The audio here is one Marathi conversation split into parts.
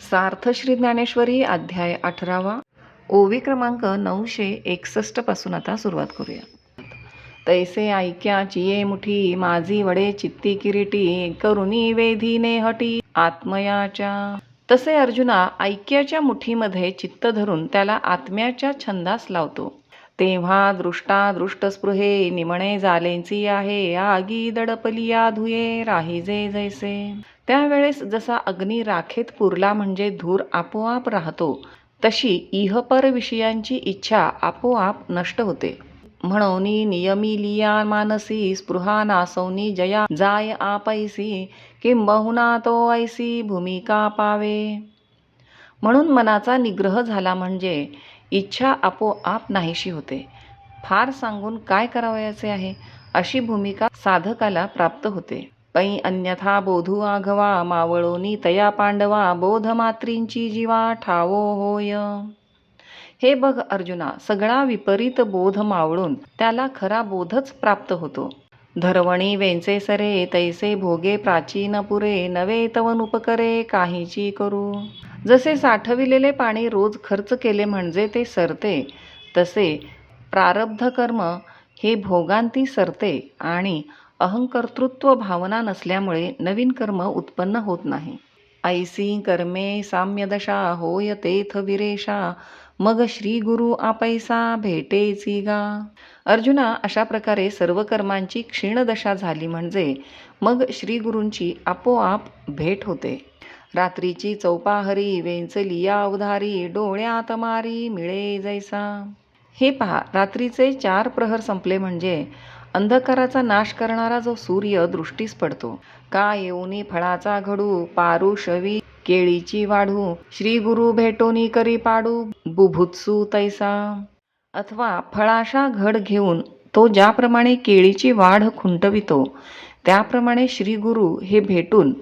सार्थ श्री ज्ञानेश्वरी अध्याय अठरावा. ओवी क्रमांक नऊशे एकसष्टपासून आता सुरुवात करूया. तैसे ऐक्या चिये मुठी माझी वडे चित्ती किरीटी करुणी वेधीने हटी आत्मयाच्या. तसे अर्जुना ऐक्याच्या मुठीमध्ये चित्त धरून त्याला आत्म्याच्या छंदास लावतो. तेव्हा दृष्टा दृष्टस्पृहे निमणे जालेंची आहे आगी दडपलिया धुये राहिजे जैसे. त्यावेळेस जसा अग्नी राखेत पुरला म्हणजे धूर आपोआप राहतो तशी इहपर विषयांची इच्छा आपोआप नष्ट होते. म्हणून नियमी लिया मानसी स्पृहा नासवनी जया जाय आपैसी किंबहुना तो ऐसी भूमिका पावे. म्हणून मनाचा निग्रह झाला म्हणजे इच्छा आपोआप नाहीशी होते. फार सांगून काय करावयाचे आहे? अशी भूमिका साधकाला प्राप्त होते. पै अन्यथा बोधू आघवा मावळोनी तया पांडवा बोधमात्रींची जीवा ठावो होय. हे बघ अर्जुना सगळा विपरीत बोध मावळून त्याला खरा बोधच प्राप्त होतो. धरवणी वेंचे सरे तैसे भोगे प्राचीन पुरे नवे तवन उपकरे काहीची करू. जसे साठविलेले पाणी रोज खर्च केले म्हणजे ते सरते तसे प्रारब्ध कर्म हे भोगांती सरते आणि अहंकर्तृत्व भावना नसल्यामुळे नवीन कर्म उत्पन्न होत नाही. ऐसी कर्मे साम्यदशा होय तेथ विरेशा मग श्री गुरु आपैसा भेटेची गा. अर्जुना अशा प्रकारे सर्व कर्मांची क्षीणदशा झाली म्हणजे मग श्री गुरूंची आपोआप भेट होते. रात्रीची चौपाहरी वेंचलिया उधारी डोळ्यात मारी मिळे जैसा. हे पहा रात्रीचे चार प्रहर संपले म्हणजे अंधकाराचा नाश करणारा जो सूर्य दृष्टीस पडतो. का येऊनी फळाचा घडू पारुषवी केळीची वाढू श्री गुरु भेटोनी करी पाडू बुभुत्सू तैसा. अथवा फळाशा घड घेऊन तो ज्याप्रमाणे केळीची वाढ खुंटवितो त्याप्रमाणे श्री गुरु हे भेटून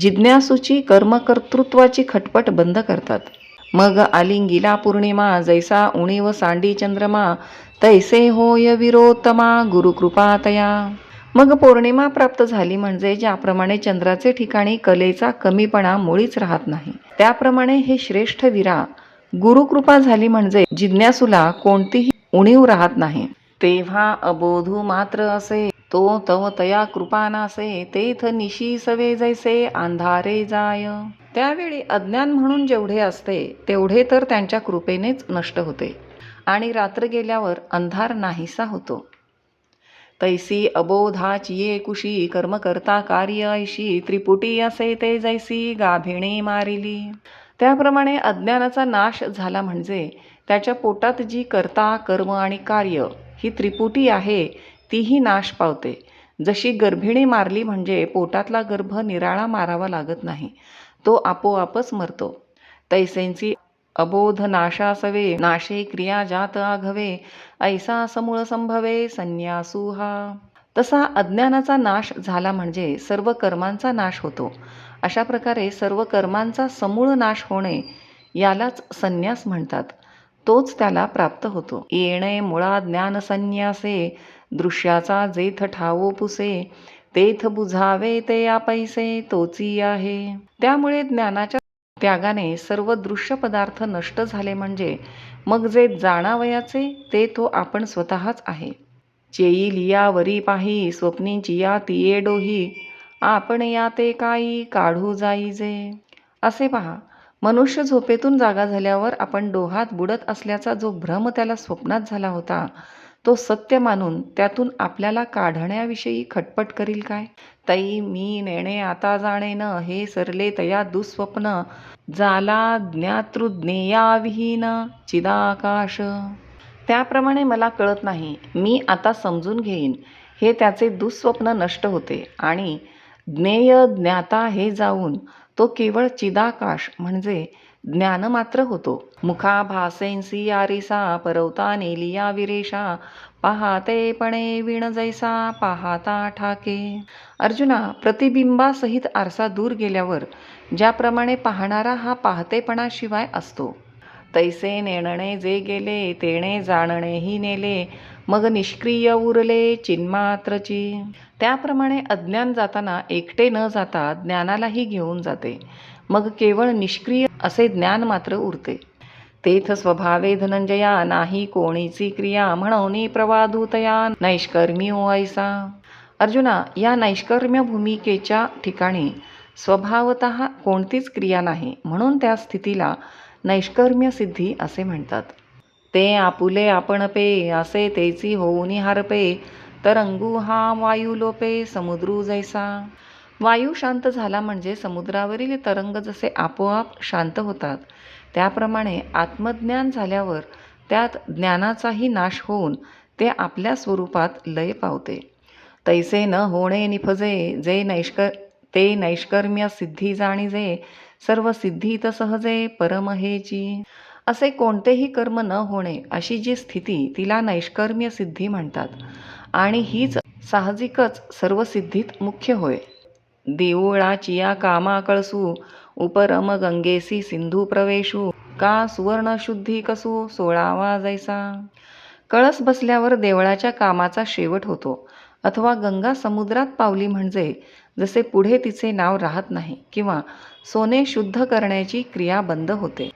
जिज्ञासूची कर्मकर्तृत्वाची खटपट बंद करतात. मग आलिंगिला पौर्णिमा जैसा उणीव सांडी चंद्रमा तैसे होय विरोत्तमा गुरुकृपातया. मग पौर्णिमा प्राप्त झाली म्हणजे ज्याप्रमाणे चंद्राचे ठिकाणी कलेचा कमीपणा मुळीच राहत नाही. त्याप्रमाणे हे श्रेष्ठ वीरा गुरुकृपा झाली म्हणजे जिज्ञासूला कोणतीही उणीव राहत नाही. तेव्हा अबोधू मात्र असे तो तव तया कृपा नासे तेथ निशी सवे जैसे अंधारे जाय. त्यावेळी अज्ञान म्हणून जेवढे असते तेवढे तर त्यांच्या कृपेनेच नष्ट होते. आणि रात्र गेल्यावर अंधार नाहीसा होतो. तैसी अबोधाचिये कुशी कर्म करता कार्य ऐशी त्रिपुटी असे ते जैसी गाभिणे मारिली. त्याप्रमाणे अज्ञानाचा नाश झाला म्हणजे त्याच्या पोटात जी कर्ता कर्म आणि कार्य ही त्रिपुटी आहे तीही नाश पावते. जशी गर्भिणी मारली म्हणजे पोटातला गर्भ निराळा मारावा लागत नाही तो आपोआपच मरतो. तैसेंची अबोध नाशासवे नाशे क्रिया जात आघवे ऐसा समूळ संभवे संन्यासू हा. तसा अज्ञानाचा नाश झाला म्हणजे सर्व कर्मांचा नाश होतो. अशा प्रकारे सर्व कर्मांचा समूळ नाश होणे यालाच संन्यास म्हणतात. तोच त्याला प्राप्त होतो. येणे मुळा ज्ञान संन्यासे दृश्याचा जेथ ठावो पुसे तेथ बुझावे ते या पैसे तोची आहे. त्यामुळे ज्ञानाच्या त्यागाने सर्व दृश्य पदार्थ नष्ट झाले म्हणजे मग जे जाणावयाचे ते तो आपण स्वतःच आहे. चेई लिया वरी पाही स्वप्नीची या तिये डोही आपण या ते काही काढू जाईजे असे पहा मनुष्य झोपेतून जागा झाल्यावर आपण डोहात बुडत असल्याचा जो भ्रम त्याला स्वप्नात झाला होता तो सत्य मानून त्यातून आपल्याला काढण्याविषयी खटपट करील काय? तई मी नेणे आता जाणे न हे सरले तया दुःस्वप्न. जाला ज्ञातृज्ञेयाविहीन चिदाकाश. त्याप्रमाणे मला कळत नाही मी आता समजून घेईन. हे त्याचे दुःस्वप्न नष्ट होते आणि ज्ञेय ज्ञाता हे जाऊन तो केवळ चिदाकाश म्हणजे ज्ञान मात्र होतो. मुखा भासेंसी आरिसा परवता नेलिया विरेषा पाहाते पणे विण जैसा पाहाता ठाके. अर्जुना प्रतिबिंबासहित आरसा दूर गेल्यावर ज्याप्रमाणे पाहणारा हा पाहतेपणाशिवाय असतो. तैसे नेणणे जे गेले तेणे जाणणेही नेले. मग निष्क्रिय उरले चिन्मात्रची. त्याप्रमाणे अज्ञान जाताना एकटे न जाता ज्ञानालाही घेऊन जाते. मग केवळ निष्क्रिय असे ज्ञान मात्र उरते. तेथ स्वभावे धनंजया नाही कोणीची क्रिया म्हणून प्रवादूतया नैष्कर्मी हो ऐसा. अर्जुना या नैष्कर्म्य भूमिकेच्या ठिकाणी स्वभावत कोणतीच क्रिया नाही म्हणून त्या स्थितीला नैष्कर्म्य सिद्धी असे म्हणतात. ते आपुले आपण पे असे तेची होऊनी हारपे तरंगू हा वायू लोपे समुद्रू जैसा. वायू शांत झाला म्हणजे समुद्रावरील तरंग जसे आपोआप शांत होतात. त्याप्रमाणे आत्मज्ञान झाल्यावर त्यात ज्ञानाचाही नाश होऊन ते आपल्या स्वरूपात लय पावते. तैसे न होणे निफजे जे नैष्क ते नैष्कर्म्य सिद्धी जाणीजे सर्व सिद्धीत सहजे परमहेची. असे कोणतेही कर्म न होणे अशी जी स्थिती तिला नैष्कर्म्य सिद्धी म्हणतात. आणि हीच साहजिकच सर्व सिद्धीत मुख्य होय. देऊळाची कामाकळसू कामा कळसू उपरम गंगेसी सिंधू प्रवेशू का सुवर्ण शुद्धी कसू सोळावा जैसा? कळस बसल्यावर देवळाच्या कामाचा शेवट होतो अथवा गंगा समुद्रात पावली म्हणजे जसे पुढे तिचे नाव राहत नाही किंवा सोने शुद्ध करण्याची क्रिया बंद होते.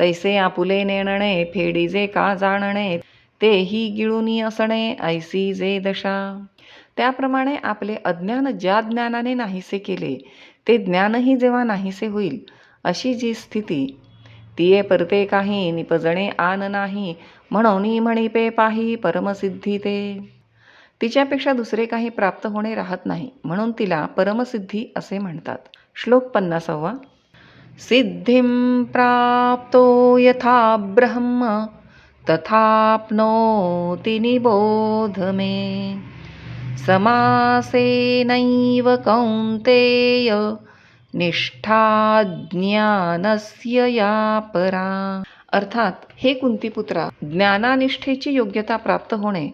तैसे आपुले नेणणे फेडीजे का जाणणे तेही गिळुनी असणे ऐसी जे दशा. त्याप्रमाणे आपले अज्ञान ज्या ज्ञानाने नाहीसे केले ते ज्ञानही जेव्हा नाहीसे होईल अशी जी स्थिती तिये परते काही निपजणे आन नाही म्हणून म्हणिपे पाही परमसिद्धी ते तिच्यापेक्षा दुसरे काही प्राप्त होणे राहत नाही म्हणून तिला परमसिद्धी असे म्हणतात. श्लोक पन्नासावा. सिद्धिं प्राप्तो यथा ब्रह्म तथाप्नोति निबोध मे. समासेनैव कौन्तेय निष्ठा ज्ञानस्य या परा। अर्थात हे कुंतीपुत्रा ज्ञानानिष्ठेची योग्यता प्राप्त होणे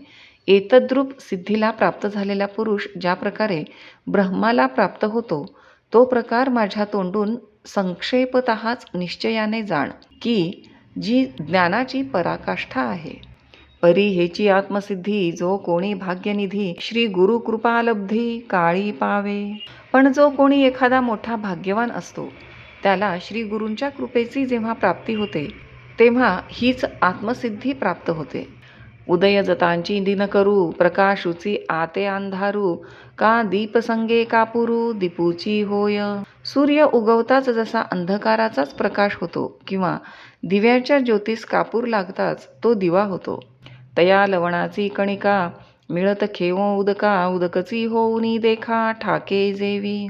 एतद्रूप सिद्धीला प्राप्त झालेला पुरुष ज्या प्रकारे ब्रह्माला प्राप्त होतो तो प्रकार माझ्या तोंडून संक्षेपतःच निश्चयाने जाण की जी ज्ञानाची पराकाष्ठा आहे. परी हेची आत्मसिद्धी जो कोणी भाग्यनिधी श्री गुरु कृपालब्धी काळी पावे. पण जो कोणी एखादा मोठा भाग्यवान असतो त्याला श्री गुरूंच्या कृपेची जेव्हा प्राप्ती होते तेव्हा हीच आत्मसिद्धी प्राप्त होते. उदयजतांची दिन करू प्रकाशुची आते अंधारू का दीपसंगे कापुरू दीपूची होय. सूर्य उगवताच जसा अंधकाराचाच प्रकाश होतो किंवा दिव्याच्या ज्योतीस कापूर लागताच तो दिवा होतो. तया लवणाची कणिका मिळत खेवो उदका उदकची होऊनी देखा ठाके जेवी.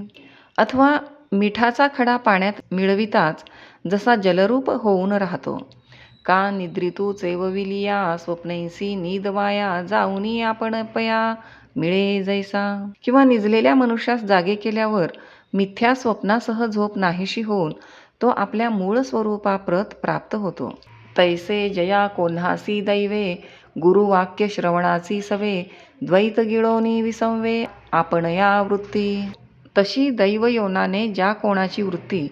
अथवा मिठाचा खडा पाण्यात मिळविताच जसा जलरूप होऊन राहतो. का निद्रितू चेवविलिया स्वप्नैसी नीदवाया जाऊनी आपण पया मिळे जैसा. किंवा निजलेल्या मनुष्यास जागे केल्यावर मिथ्या स्वप्नासह झोप नाहीशी होऊन तो आपल्या मूळ स्वरूपाप्रत प्राप्त होतो. तैसे जया कोल्हासी दैवे गुरुवाक्य श्रवणाची सवे द्वैत गिळोनी विसंवे आपण या वृत्ती. तशी दैवयोनाने ज्या कोणाची वृत्ती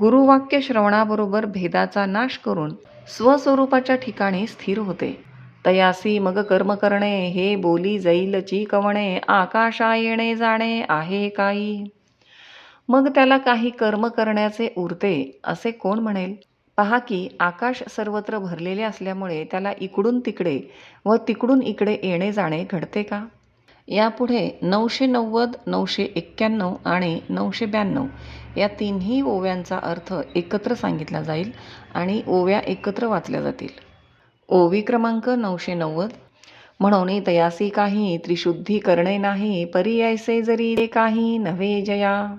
गुरुवाक्य श्रवणाबरोबर भेदाचा नाश करून स्वस्वरूपाच्या ठिकाणी स्थिर होते. तयासी मग कर्म करणे हे बोली जैलची कवणे आकाशा येणे जाणे आहे काही. मग त्याला काही कर्म करण्याचे उरते असे कोण म्हणेल? पहा की आकाश सर्वत्र भरलेले असल्यामुळे त्याला इकडून तिकडे व तिकडून इकडे येणे जाणे घडते का? यापुढे नऊशे नव्वद नऊशे एक्क्याण्णव आणि नऊशे ब्याण्णव या तिन्ही ओव्यांचा अर्थ एकत्र सांगितला जाईल आणि ओव्या एकत्र वाचल्या जातील. ओवी क्रमांक नऊशे नव्वद. म्हणून तयासी काही त्रिशुद्धी करणे नाही पर्यायसे जरी ते काही नव्हे जया.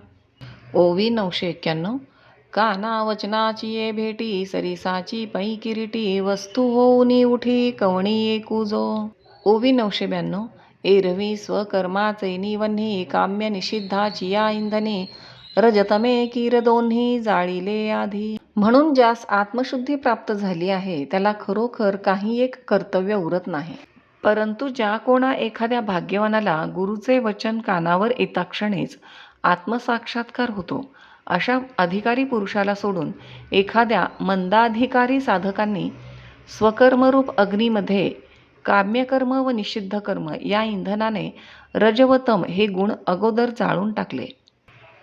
ओवी नऊशे एक्क्याण्णव. काना वचनाची ये भेटी सरिसाची पै किरीटी वस्तू होऊनी उठी कवणी कुजो ओवी नऊशे ब्याण्णव एरवी स्वकर्माचे निवन्ही काम्य निषिद्धाची या इंधने रजतमे किर दोन्ही जाळीले आधी. म्हणून ज्यास आत्मशुद्धी प्राप्त झाली आहे त्याला खरोखर काही एक कर्तव्य उरत नाही. परंतु ज्या कोणा एखाद्या भाग्यवानाला गुरुचे वचन कानावर येताक्षणीच आत्मसाक्षात्कार होतो. अशा अधिकारी पुरुषाला सोडून एखाद्या मंदाधिकारी साधकांनी स्वकर्मरूप अग्नीमध्ये काम्यकर्म व निषिद्ध कर्म या इंधनाने रजवतम हे गुण अगोदर जाळून टाकले.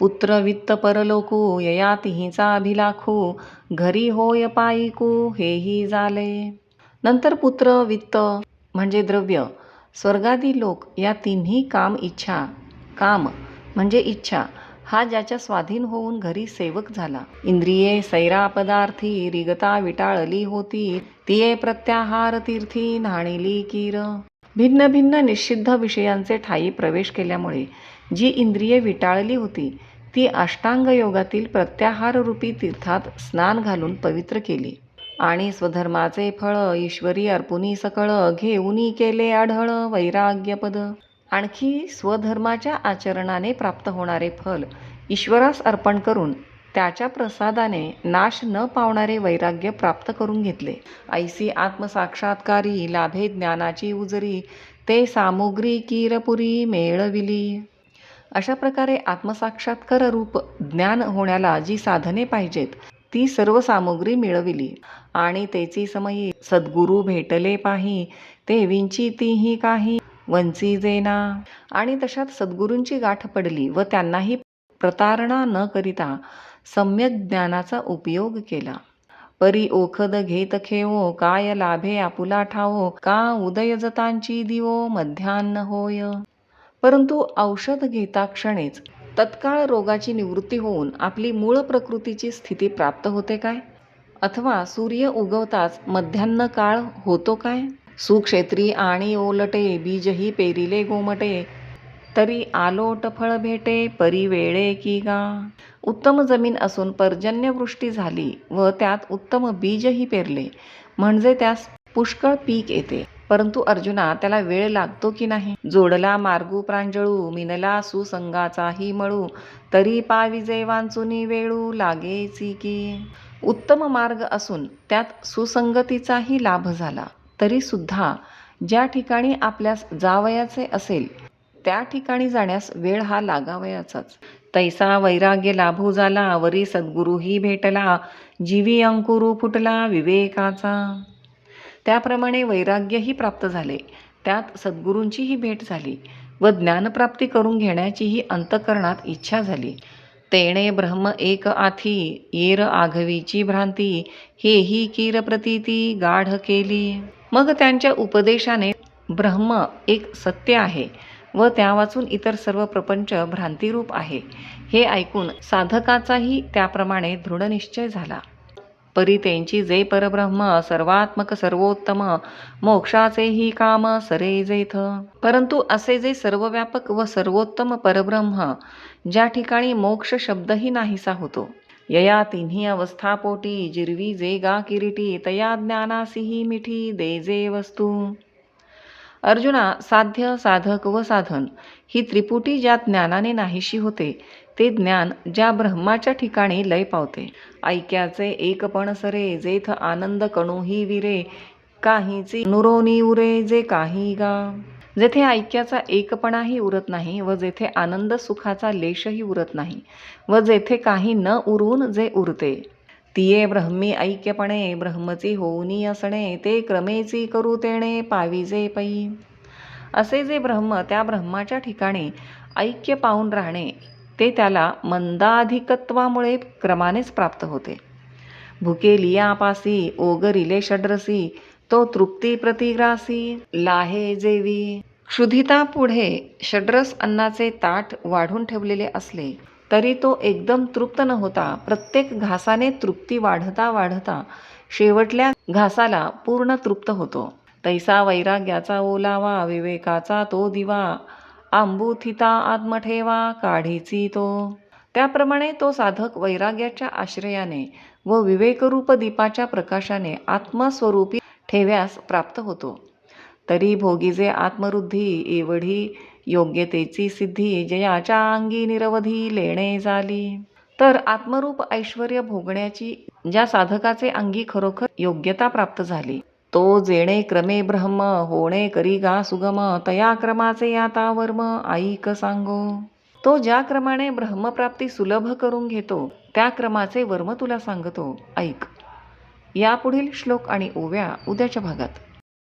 पुत्र वित्त परलोकू यया तिहींचा अभिलाखू घरी होय पायिकू हेही झाले नंतर पुत्र वित्त म्हणजे द्रव्य. स्वर्गादी लोक या तिन्ही काम इच्छा. काम म्हणजे इच्छा. हा ज्याच्या स्वाधीन होऊन घरी सेवक झाला. इंद्रिये सैरा पदार्थी रिगता विटाळली होती. तिये प्रत्याहार तीर्थी न्हाणिली कीर. भिन्न भिन्न निषिद्ध विषयांचे ठायी प्रवेश केल्यामुळे जी इंद्रिये विटाळली होती ती अष्टांग योगातील प्रत्याहार रूपी तीर्थात स्नान घालून पवित्र केली. आणि स्वधर्माचे फळ ईश्वरी अर्पुनी सकळ घेऊनी केले आढळ वैराग्यपद. आणखी स्वधर्माच्या आचरणाने प्राप्त होणारे फल ईश्वरास अर्पण करून त्याच्या प्रसादाने नाश न पावणारे वैराग्य प्राप्त करून घेतले. ऐसी आत्मसाक्षात्कारी लाभे ज्ञानाची उजरी ते सामुग्री कीरपुरी मेळविली. अशा प्रकारे आत्मसाक्षात्कार रूप ज्ञान होण्याला जी साधने पाहिजेत ती सर्व सामुग्री मिळविली. आणि त्याची समयी सद्गुरू भेटले पाही ते विंची तीही काही वंची जेना. आणि तशात सद्गुरूंची गाठ पडली व त्यांनाही प्रतारणा न करिता सम्यक ज्ञानाचा उपयोग केला. परी ओखद घेत खेवो काय लाभे आपुला ठावो का उदयजतांची दिवो मध्यान्न होय. परंतु औषध घेता क्षणेच तत्काळ रोगाची निवृत्ती होऊन आपली मूळ प्रकृतीची स्थिती प्राप्त होते काय? अथवा सूर्य उगवताच मध्यान्न काळ होतो काय? सुक्षेत्री आणि ओलटे बीजही पेरिले गोमटे. तरी आलोट फळ भेटे परी वेळे की गा? उत्तम जमीन असून पर्जन्यवृष्टी झाली व त्यात उत्तम बीजही पेरले. म्हणजे त्यास पुष्कळ पीक येते. परंतु अर्जुना त्याला वेळ लागतो की नाही? जोडला मार्गू प्रांजळू मिनला सुसंगाचाही मळू. तरी पाविजे वांचुनी वेळू लागेची की. उत्तम मार्ग असून त्यात सुसंगतीचाही लाभ झाला. तरीसुद्धा ज्या ठिकाणी आपल्यास जावयाचे असेल त्या ठिकाणी जाण्यास वेळ हा लागावयाचाच. तैसा वैराग्य लाभू झाला वरी सद्गुरूही भेटला जीवी अंकुरू फुटला विवेकाचा. त्याप्रमाणे वैराग्यही प्राप्त झाले त्यात सद्गुरूंचीही भेट झाली व ज्ञानप्राप्ती करून घेण्याचीही अंतकरणात इच्छा झाली. तेणे ब्रह्म एक आथी येर आघवीची भ्रांती हेही कीर प्रतीती गाढ केली. मग त्यांच्या उपदेशाने ब्रह्म एक सत्य आहे व त्या वाचून इतर सर्व प्रपंच भ्रांतिरूप आहे. हे ऐकून साधकाचाही त्याप्रमाणे दृढनिश्चय झाला. परी त्यांची जे परब्रह्म सर्वात्मक सर्वोत्तम मोक्षाचेही काम सरे जेथ. परंतु असे जे सर्वव्यापक व सर्वोत्तम परब्रह्म ज्या ठिकाणी मोक्ष शब्दही नाहीसा होतो यया तिन्ही अवस्थापोटी जिरवी जे गा किरीटी तया ज्ञानासीही मिठी दे जे वस्तू. अर्जुना साध्य साधक व साधन ही त्रिपुटी ज्या ज्ञानाने नाहीशी होते ते ज्ञान ज्या ब्रह्माच्या ठिकाणी लय पावते. ऐक्याचे एकपण सरे जेथ आनंद कणूही विरे काहीची नुरोनी उरे जे काही गा. जेथे ऐक्याचा एकपणाही उरत नाही व जेथे आनंद सुखाचा लेशही उरत नाही व जेथे काही न उरून जे उरते. तिये ब्रह्मी ऐक्यपणे ब्रह्मची होऊनी असणे ते क्रमेची करू तेणे पाविजे पै. असे जे ब्रह्म त्या ब्रह्माच्या ठिकाणी ऐक्य पाहून राहणे ते त्याला मंदाधिकत्वामुळे क्रमानेच प्राप्त होते. भुके लियापासी ओगरिले षड्रसी तो तृप्ती प्रतिग्रासी लाहे जेवी. क्षुधिता पुढे षड्रस अन्नाचे ताट वाढून ठेवलेले असले तरी तो एकदम तृप्त न होता प्रत्येक घासाने तृप्ती वाढता वाढता शेवटल्या घासाला पूर्ण तृप्त होतो. तैसा वैराग्याचा ओलावा विवेकाचा तो दिवा आंबुथिता आत्मठेवा काढीची तो. त्याप्रमाणे तो साधक वैराग्याच्या आश्रयाने व विवेकरूप दीपाच्या प्रकाशाने आत्मस्वरूपी ठेव्यास प्राप्त होतो. तरी भोगीजे आत्मवृद्धी एवढी योग्यतेची सिद्धी जयाच्या अंगी निरवधी लेणे झाली. तर आत्मरूप ऐश्वर भोगण्याची ज्या साधकाचे अंगी खरोखर योग्यता प्राप्त झाली तो जेणे क्रमे ब्रह्म होणे करी गा सुगम तया क्रमाचे आता वर्म ऐक सांगो. तो ज्या क्रमाने ब्रह्मप्राप्ती सुलभ करून घेतो त्या क्रमाचे वर्म तुला सांगतो ऐक. यापुढील श्लोक आणि ओव्या उद्याच्या भागात.